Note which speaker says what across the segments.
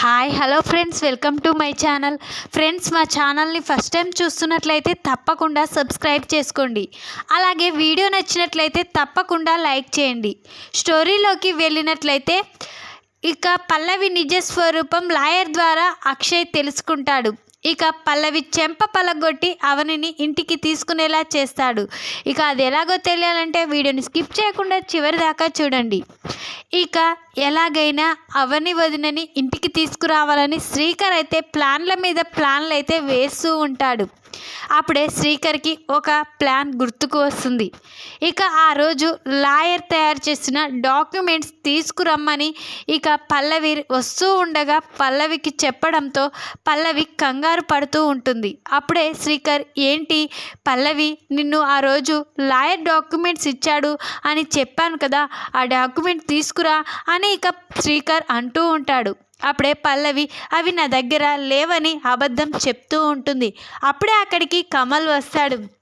Speaker 1: Hi hello friends welcome to my channel friends మా ఛానల్ని first time చూస్తున్నట్లయితే తప్పకుండా సబ్స్క్రైబ్ చేసుకోండి. అలాగే వీడియో నచ్చినట్లయితే తప్పకుండా లైక్ చేయండి. స్టోరీలోకి వెళ్ళినట్లయితే ఇక పల్లవి నిజ స్వరూపం లాయర్ ద్వారా అక్షయ్ తెలుసుకుంటాడు. ఇక పల్లవి చెంప పలగొట్టి అవనిని ఇంటికి తీసుకునేలా చేస్తాడు. ఇక అది ఎలాగో తెలియాలంటే వీడియోని స్కిప్ చేయకుండా చివరి దాకా చూడండి. ఇక ఎలాగైనా అవని వదినని ఇంటికి తీసుకురావాలని శ్రీకర్ అయితే ప్లాన్ల మీద ప్లాన్లు అయితే వేస్తూ ఉంటాడు. అప్పుడే శ్రీకర్కి ఒక ప్లాన్ గుర్తుకు వస్తుంది. ఇక ఆ రోజు లాయర్ తయారు చేసిన డాక్యుమెంట్స్ తీసుకురమ్మని ఇక పల్లవి వస్తూ ఉండగా పల్లవికి చెప్పడంతో పల్లవి కంగారు పడుతూ ఉంటుంది. అప్పుడే శ్రీకర్ ఏంటి పల్లవి నిన్ను ఆ రోజు లాయర్ డాక్యుమెంట్స్ ఇచ్చాడు అని చెప్పాను కదా ఆ డాక్యుమెంట్ తీసుకురా అని ఇక శ్రీకర్ అంటూ ఉంటాడు. అప్పుడే పల్లవి అవి నా దగ్గర లేవని అబద్ధం చెప్తూ ఉంటుంది. అప్పుడే అక్కడికి కమల్ వస్తాడు.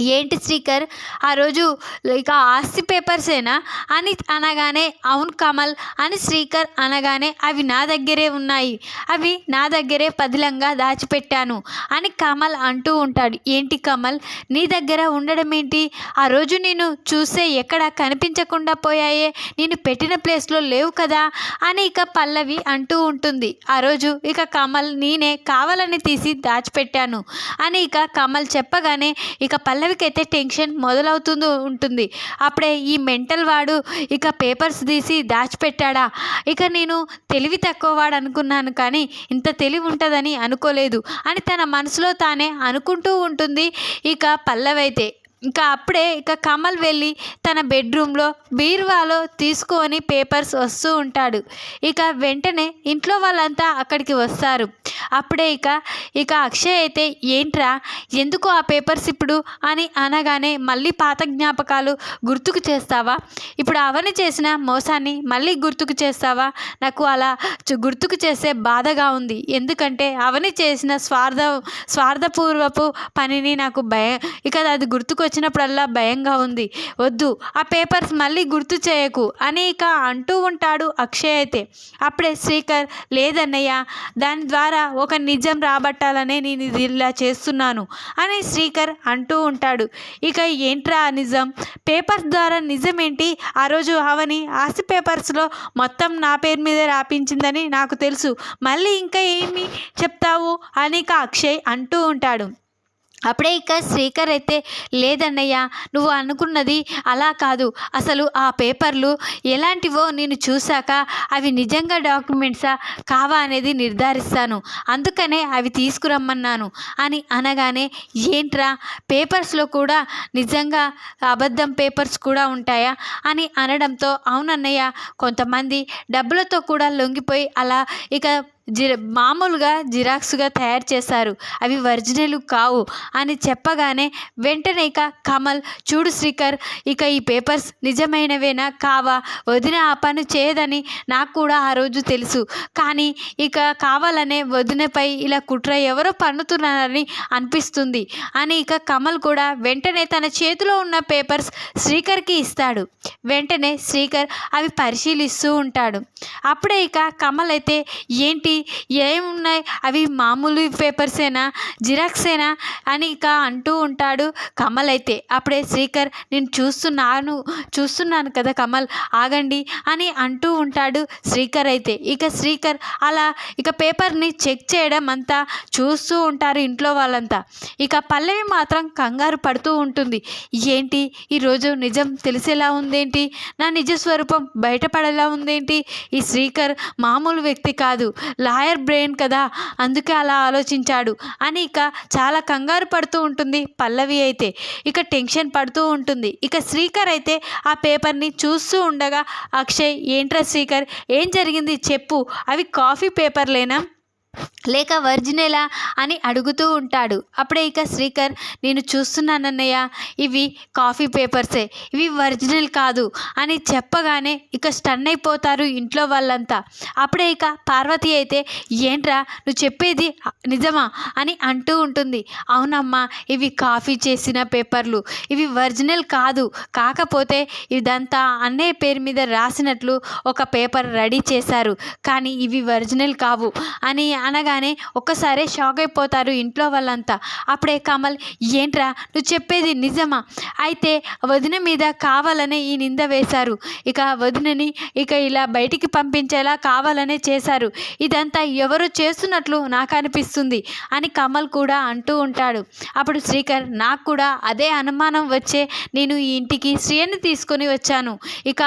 Speaker 1: ఏంటి శ్రీకర్? ఆ రోజు ఇక ఆస్తి పేపర్సేనా అని అనగానే అవును కమల్ అని శ్రీకర్ అనగానే అవి నా దగ్గరే ఉన్నాయి. అవి నా దగ్గరే పదిలంగా దాచిపెట్టాను అని కమల్ అంటూ ఉంటాడు. ఏంటి కమల్? నీ దగ్గర ఉండడం ఏంటి? ఆ రోజు నేను చూసే ఎక్కడ కనిపించకుండా పోయాయే? నేను పెట్టిన ప్లేస్లో లేవు కదా? అని ఇక పల్లవి అంటూ ఉంటుంది. ఆ రోజు ఇక కమల్ నేనే కావాలని తీసి దాచిపెట్టాను అని ఇక కమల్ చెప్పగానే ఇక పల్లవి అయితే టెన్షన్ మొదలవుతుంది ఉంటుంది. అప్పుడే ఈ మెంటల్ వాడు ఇక పేపర్స్ తీసి దాచిపెట్టాడా? ఇక నేను తెలివి తక్కువ వాడు అనుకున్నాను కానీ ఇంత తెలివి ఉంటుందని అనుకోలేదు. అని తన మనసులో తానే అనుకుంటూ ఉంటుంది ఇక పల్లవైతే. ఇంకా అప్పుడే ఇక కమల్ వెళ్ళి తన బెడ్రూమ్లో బీరువాలో తీసుకొని పేపర్స్ వస్తూ ఉంటాడు. ఇక వెంటనే ఇంట్లో వాళ్ళంతా అక్కడికి వస్తారు. అప్పుడే ఇక ఇక అక్షయ్ అయితే ఏంట్రా? ఎందుకు ఆ పేపర్స్ ఇప్పుడు? అని అనగానే మళ్ళీ పాత జ్ఞాపకాలు గుర్తుకు చేస్తావా? ఇప్పుడు అవని చేసిన మోసాన్ని మళ్ళీ గుర్తుకు చేస్తావా? నాకు అలా గుర్తుకు చేసే బాధగా ఉంది. ఎందుకంటే అవని చేసిన స్వార్థ స్వార్థపూర్వపు పనిని నాకు భయం ఇక అది గుర్తుకొచ్చి వచ్చినప్పుడల్లా భయంగా ఉంది. వద్దు ఆ పేపర్స్ మళ్ళీ గుర్తు చేయకు. అని ఇక అంటూ ఉంటాడు అక్షయ్ అయితే. అప్పుడే శ్రీకర్ లేదన్నయ్య దాని ద్వారా ఒక నిజం రాబట్టాలనే నేను ఇది ఇలా చేస్తున్నాను అని శ్రీకర్ అంటూ ఉంటాడు. ఇక ఏంట్రా నిజం? పేపర్స్ ద్వారా నిజం ఏంటి ఆ రోజు అవని ఆస్తి పేపర్స్లో మొత్తం నా పేరు మీద రాపించిందని నాకు తెలుసు. మళ్ళీ ఇంకా ఏమి చెప్తావు? అని ఇక అక్షయ్ అంటూ ఉంటాడు. అప్పుడే ఇక శ్రీకర్ అయితే లేదన్నయ్య నువ్వు అనుకున్నది అలా కాదు. అసలు ఆ పేపర్లు ఎలాంటివో నేను చూశాక అవి నిజంగా డాక్యుమెంట్సా? కావా అనేది నిర్ధారిస్తాను. అందుకనే అవి తీసుకురమ్మన్నాను. అని అనగానే ఏంట్రా? పేపర్స్లో కూడా నిజంగా అబద్ధం పేపర్స్ కూడా ఉంటాయా? అని అనడంతో అవునన్నయ్య కొంతమంది డబ్బులతో కూడా లొంగిపోయి అలా ఇక జి మామూలుగా జిరాక్స్గా తయారు చేశారు. అవి ఒరిజినల్ కావు అని చెప్పగానే వెంటనే ఇక కమల్ చూడు శ్రీకర్ ఇక ఈ పేపర్స్ నిజమైనవేనా కావా? వదిన ఆ పని చేయదని నాకు కూడా ఆ రోజు తెలుసు. కానీ ఇక కావాలనే వదినపై ఇలా కుట్ర ఎవరో పన్నుతున్నారని అనిపిస్తుంది అని ఇక కమల్ కూడా వెంటనే తన చేతిలో ఉన్న పేపర్స్ శ్రీకర్కి ఇస్తాడు. వెంటనే శ్రీకర్ అవి పరిశీలిస్తూ ఉంటాడు. అప్పుడే ఇక కమల్ అయితే ఏంటి? ఏమున్నాయి? అవి మామూలు పేపర్సేనా? జిరాక్సేనా? అని ఇక అంటూ ఉంటాడు కమల్ అయితే. అప్పుడే శ్రీకర్ నేను చూస్తున్నాను చూస్తున్నాను కదా కమల్ ఆగండి అని అంటూ ఉంటాడు శ్రీకర్ అయితే. ఇక శ్రీకర్ అలా ఇక పేపర్ని చెక్ చేయడం అంతా చూస్తూ ఉంటారు ఇంట్లో వాళ్ళంతా. ఇక పల్లవి మాత్రం కంగారు పడుతూ ఉంటుంది. ఏంటి? ఈరోజు నిజం తెలిసేలా ఉందేంటి? నా నిజ స్వరూపం బయటపడేలా ఉందేంటి? ఈ శ్రీకర్ మామూలు వ్యక్తి కాదు. లాయర్ బ్రెయిన్ కదా అందుకే అలా ఆలోచించాడు. అని ఇక చాలా కంగారు పడుతూ ఉంటుంది పల్లవి అయితే. ఇక టెన్షన్ పడుతూ ఉంటుంది. ఇక శ్రీకర్ అయితే ఆ పేపర్ని చూస్తూ ఉండగా అక్షయ్ ఏంట్రా శ్రీకర్ ఏం జరిగింది చెప్పు అవి కాఫీ పేపర్లేనా? లేక ఒరిజినలా అని అడుగుతూ ఉంటాడు. అప్పుడే ఇక శ్రీకర్ నేను చూస్తున్నానన్నయ్య ఇవి కాఫీ పేపర్సే ఇవి ఒరిజినల్ కాదు అని చెప్పగానే ఇక స్టన్ అయిపోతారు ఇంట్లో వాళ్ళంతా. అప్పుడే ఇక పార్వతి అయితే ఏంట్రా నువ్వు చెప్పేది నిజమా? అని అంటూ ఉంటుంది. అవునమ్మా ఇవి కాఫీ చేసిన పేపర్లు ఇవి ఒరిజినల్ కాదు. కాకపోతే ఇదంతా అన్నయ్య పేరు మీద రాసినట్లు ఒక పేపర్ రెడీ చేశారు. కానీ ఇవి ఒరిజినల్ కావు అని అనగానే ఒక్కసారే షాక్ అయిపోతారు ఇంట్లో వాళ్ళంతా. అప్పుడే కమల్ ఏంట్రా? నువ్వు చెప్పేది నిజమా? అయితే వదిన మీద కావాలనే ఈ నింద వేశారు. ఇక వదినని ఇక ఇలా బయటికి పంపించేలా కావాలనే చేశారు. ఇదంతా ఎవరు చేస్తున్నట్లు నాకు అనిపిస్తుంది అని కమల్ కూడా అంటూ ఉంటాడు. అప్పుడు శ్రీకర్ నాకు కూడా అదే అనుమానం వచ్చే నేను ఈ ఇంటికి శ్రీయని తీసుకొని వచ్చాను. ఇక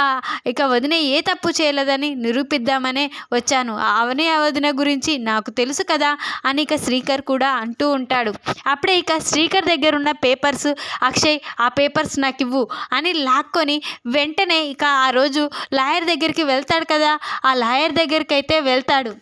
Speaker 1: ఇక వదిన ఏ తప్పు చేయలేదని నిరూపిద్దామనే వచ్చాను. అవనే వదిన గురించి నాకు నాకు తెలుసు కదా అని ఇక శ్రీకర్ కూడా అంటూ ఉంటాడు. అప్పుడే ఇక శ్రీకర్ దగ్గర ఉన్న పేపర్స్ అక్షయ్ ఆ పేపర్స్ నాకు ఇవ్వు అని లాక్కొని వెంటనే ఇక ఆ రోజు లాయర్ దగ్గరికి వెళ్తాడు కదా. ఆ లాయర్ దగ్గరికి అయితే వెళ్తాడు.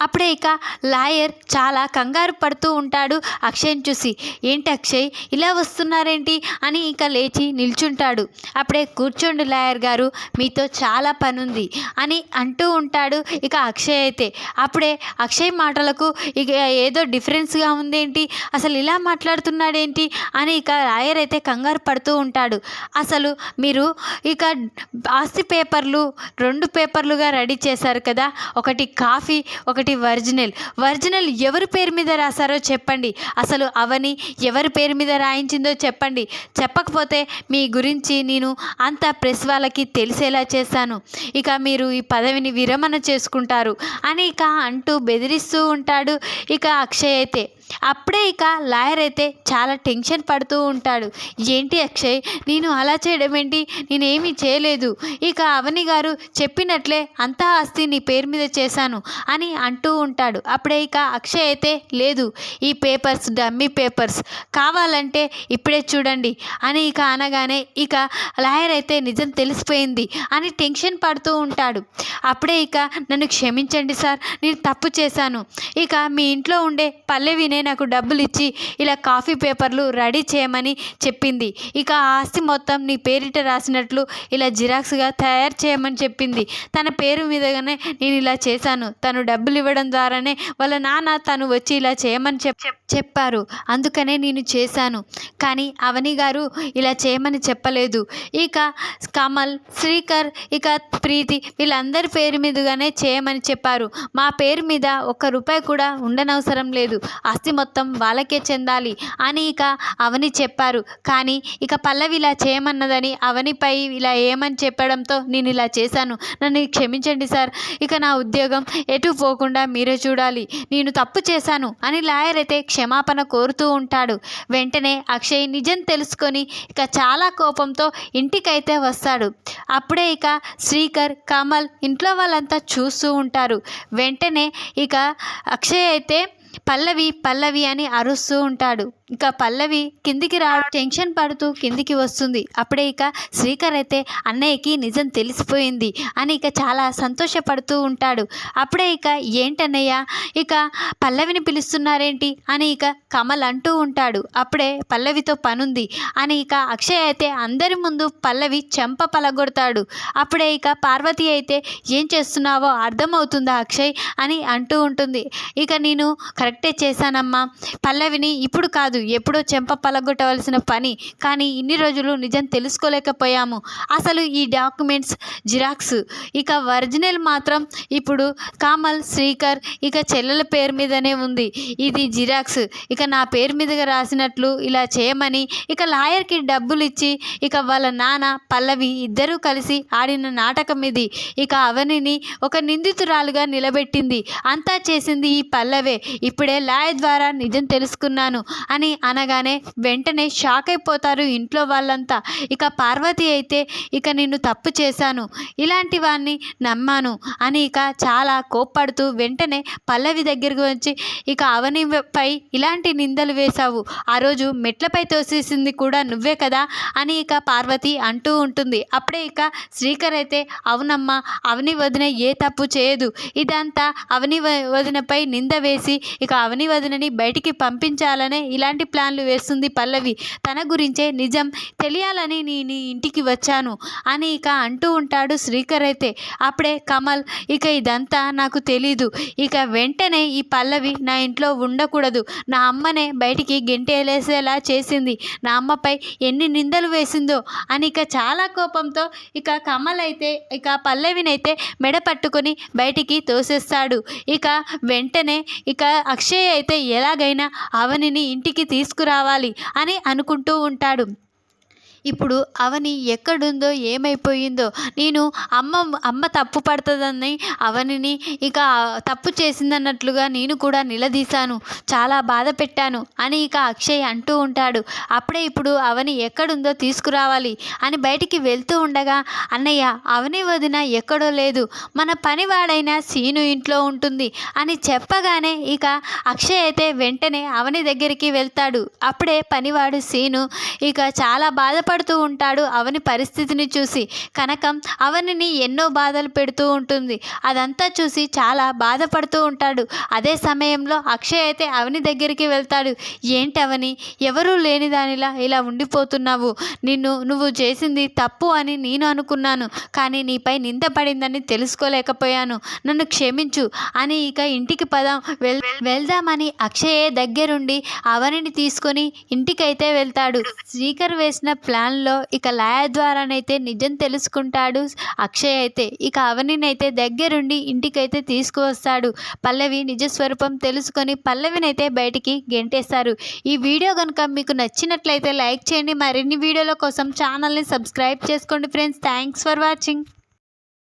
Speaker 1: అప్పుడే ఇక లాయర్ చాలా కంగారు పడుతూ ఉంటాడు అక్షయ్ని చూసి. ఏంటి అక్షయ్ ఇలా వస్తున్నారేంటి? అని ఇక లేచి నిల్చుంటాడు. అప్పుడే కూర్చోండి లాయర్ గారు మీతో చాలా పనుంది అని అంటూ ఉంటాడు ఇక అక్షయ్ అయితే. అప్పుడే అక్షయ్ మాటలకు ఇక ఏదో డిఫరెన్స్గా ఉందేంటి? అసలు ఇలా మాట్లాడుతున్నాడేంటి? అని ఇక లాయర్ అయితే కంగారు పడుతూ ఉంటాడు. అసలు మీరు ఇక ఆస్తి పేపర్లు రెండు పేపర్లుగా రెడీ చేశారు కదా ఒకటి కాఫీ ఒకటి ఒకటి ఒరిజినల్ ఒరిజినల్ ఎవరి పేరు మీద రాశారో చెప్పండి. అసలు అవని ఎవరి పేరు మీద రాయించిందో చెప్పండి. చెప్పకపోతే మీ గురించి నేను అంత ప్రెస్ వాళ్ళకి తెలిసేలా చేశాను. ఇక మీరు ఈ పదవిని విరమణ చేసుకుంటారు. అని ఇక అంటూ బెదిరిస్తూ ఉంటాడు ఇక అక్షయ్ అయితే. అప్పుడే ఇక లాయర్ అయితే చాలా టెన్షన్ పడుతూ ఉంటాడు. ఏంటి అక్షయ్ నేను అలా చేయడం ఏంటి? నేనేమీ చేయలేదు. ఇక అవని గారు చెప్పినట్లే అంతా ఆస్తి నీ పేరు మీద చేశాను అని అంటూ ఉంటాడు. అప్పుడే ఇక అక్షయ్ అయితే లేదు ఈ పేపర్స్ డమ్మీ పేపర్స్ కావాలంటే ఇప్పుడే చూడండి అని ఇక అనగానే ఇక లాయర్ అయితే నిజం తెలిసిపోయింది అని టెన్షన్ పడుతూ ఉంటాడు. అప్పుడే ఇక నన్ను క్షమించండి సార్ నేను తప్పు చేశాను. ఇక మీ ఇంట్లో ఉండే పల్లెవినే నాకు డబ్బులు ఇచ్చి ఇలా కాఫీ పేపర్లు రెడీ చేయమని చెప్పింది. ఇక ఆస్తి మొత్తం నీ పేరిట రాసినట్లు ఇలా జిరాక్స్గా తయారు చేయమని చెప్పింది. తన పేరు మీదగానే నేను ఇలా చేశాను. తను డబ్బులు ఇవ్వడం ద్వారానే వాళ్ళ నాన్న తను వచ్చి ఇలా చేయమని చెప్ చెప్పారు. అందుకనే నేను చేశాను. కానీ అవని గారు ఇలా చేయమని చెప్పలేదు. ఇక కమల్ శ్రీకర్ ఇక ప్రీతి వీళ్ళందరి పేరు మీదుగానే చేయమని చెప్పారు. మా పేరు మీద ఒక్క రూపాయి కూడా ఉండనవసరం లేదు. ఆస్తి మొత్తం వాళ్ళకే చెందాలి అని ఇక అవని చెప్పారు. కానీ ఇక పల్లవి ఇలా చేయమన్నదని అవనిపై ఇలా ఏమని చెప్పడంతో నేను ఇలా చేశాను. నన్ను క్షమించండి సార్. ఇక నా ఉద్యోగం ఎటు పోకుండా మీరే చూడాలి. నేను తప్పు చేశాను అని లాయర్ అయితే క్షమాపణ కోరుతూ ఉంటాడు. వెంటనే అక్షయ్ నిజం తెలుసుకొని ఇక చాలా కోపంతో ఇంటికైతే వస్తాడు. అప్పుడే ఇక శ్రీకర్ కమల్ ఇంట్లో వాళ్ళంతా చూస్తూ ఉంటారు. వెంటనే ఇక అక్షయ్ అయితే పల్లవి పల్లవి అని అరుస్తూ ఉంటాడు. ఇక పల్లవి కిందికి రా టెన్షన్ పడుతూ కిందికి వస్తుంది. అప్పుడే ఇక శ్రీకర్ అయితే అన్నయ్యకి నిజం తెలిసిపోయింది అని ఇక చాలా సంతోషపడుతూ ఉంటాడు. అప్పుడే ఇక ఏంటన్నయ్య ఇక పల్లవిని పిలుస్తున్నారేంటి? అని ఇక కమల్ అంటూ ఉంటాడు. అప్పుడే పల్లవితో పనుంది. అని ఇక అక్షయ్ అయితే అందరి ముందు పల్లవి చెంప పలగొడతాడు. అప్పుడే ఇక పార్వతి అయితే ఏం చేస్తున్నావో అర్థమవుతుందా అక్షయ్? అని అంటూ ఉంటుంది. ఇక నేను కరెక్టే చేశానమ్మా. పల్లవిని ఇప్పుడు కాదు ఎప్పుడో చెంప పలగొట్టవలసిన పని. కానీ ఇన్ని రోజులు నిజం తెలుసుకోలేకపోయాము. అసలు ఈ డాక్యుమెంట్స్ జిరాక్స్. ఇక ఒరిజినల్ మాత్రం ఇప్పుడు కామల్ శ్రీకర్ ఇక చెల్లెల పేరు మీదనే ఉంది. ఇది జిరాక్స్. ఇక నా పేరు మీదుగా రాసినట్లు ఇలా చేయమని ఇక లాయర్కి డబ్బులు ఇచ్చి ఇక వాళ్ళ నాన్న పల్లవి ఇద్దరూ కలిసి ఆడిన నాటకం ఇది. ఇక అవనిని ఒక నిందితురాలుగా నిలబెట్టింది. అంతా చేసింది ఈ పల్లవే. ఇప్పుడే లాయర్ ద్వారా నిజం తెలుసుకున్నాను అని అని అనగానే వెంటనే షాక్ అయిపోతారు ఇంట్లో వాళ్ళంతా. ఇక పార్వతి అయితే ఇక నిన్ను తప్పు చేశాను. ఇలాంటి వాడిని నమ్మాను. అని ఇక చాలా కోప్పడుతూ వెంటనే పల్లవి దగ్గరికి వచ్చి ఇక అవనిపై ఇలాంటి నిందలు వేశావు. ఆ రోజు మెట్లపై తోసేసింది కూడా నువ్వే కదా? అని ఇక పార్వతి అంటూ ఉంటుంది. అప్పుడే ఇక శ్రీకర్ అయితే అవునమ్మా అవని వదిన ఏ తప్పు చేయదు. ఇదంతా అవని వదినపై నింద వేసి ఇక అవని వదినని బయటికి పంపించాలనే ఇలాంటి ప్లాన్లు వేస్తుంది పల్లవి? తన గురించే నిజం తెలియాలని నీ నీ ఇంటికి వచ్చాను. అని ఇక అంటూ ఉంటాడు శ్రీకర్ అయితే. అప్పుడే కమల్ ఇక ఇదంతా నాకు తెలీదు. ఇక వెంటనే ఈ పల్లవి నా ఇంట్లో ఉండకూడదు. నా అమ్మనే బయటికి గెంటేలేసేలా చేసింది. నా అమ్మపై ఎన్ని నిందలు వేసిందో అని ఇక చాలా కోపంతో ఇక కమల్ అయితే ఇక పల్లవినైతే మెడ పట్టుకొని బయటికి తోసేస్తాడు. ఇక వెంటనే ఇక అక్షయ్ అయితే ఎలాగైనా అవనిని ఇంటికి తీసుకురావాలి అని అనుకుంటూ ఉంటాడు. ఇప్పుడు అవని ఎక్కడుందో ఏమైపోయిందో నేను అమ్మ అమ్మ తప్పు పడుతుందని అవనిని ఇక తప్పు చేసిందన్నట్లుగా నేను కూడా నిలదీశాను. చాలా బాధ పెట్టాను అని ఇక అక్షయ్ అంటూ ఉంటాడు. అప్పుడే ఇప్పుడు అవని ఎక్కడుందో తీసుకురావాలి అని బయటికి వెళ్తూ ఉండగా అన్నయ్య అవని వదిన ఎక్కడో లేదు. మన పనివాడైన సీను ఇంట్లో ఉంటుంది అని చెప్పగానే ఇక అక్షయ్ అయితే వెంటనే అవని దగ్గరికి వెళ్తాడు. అప్పుడే పనివాడు సీను ఇక చాలా బాధపడుతూ ఉంటాడు. అవని పరిస్థితిని చూసి కనకం అవనిని ఎన్నో బాధలు పెడుతూ ఉంటుంది. అదంతా చూసి చాలా బాధపడుతూ ఉంటాడు. అదే సమయంలో అక్షయ్ అయితే అవని దగ్గరికి వెళ్తాడు. ఏంటి అవని? ఎవరూ లేని దానిలా ఇలా ఉండిపోతున్నావు. నిన్ను నువ్వు చేసింది తప్పు అని నేను అనుకున్నాను. కానీ నీపై నింద పడిందని తెలుసుకోలేకపోయాను. నన్ను క్షమించు. అని ఇక ఇంటికి పదం వెల్ వెళ్దామని అక్షయ్ దగ్గరుండి అవనిని తీసుకొని ఇంటికైతే వెళ్తాడు. శ్రీకర్ వేసిన ప్లాన్లో ఇక లయ ద్వారానైతే నిజం తెలుసుకుంటాడు. అక్షయ్ అయితే ఇక అవనినైతే దగ్గరుండి ఇంటికైతే తీసుకువస్తాడు. పల్లవి నిజస్వరూపం తెలుసుకొని పల్లవినైతే బయటికి గెంటేస్తారు. ఈ వీడియో కనుక మీకు నచ్చినట్లయితే లైక్ చేయండి. మరిన్ని వీడియోల కోసం ఛానల్ని సబ్స్క్రైబ్ చేసుకోండి ఫ్రెండ్స్. Thanks for watching.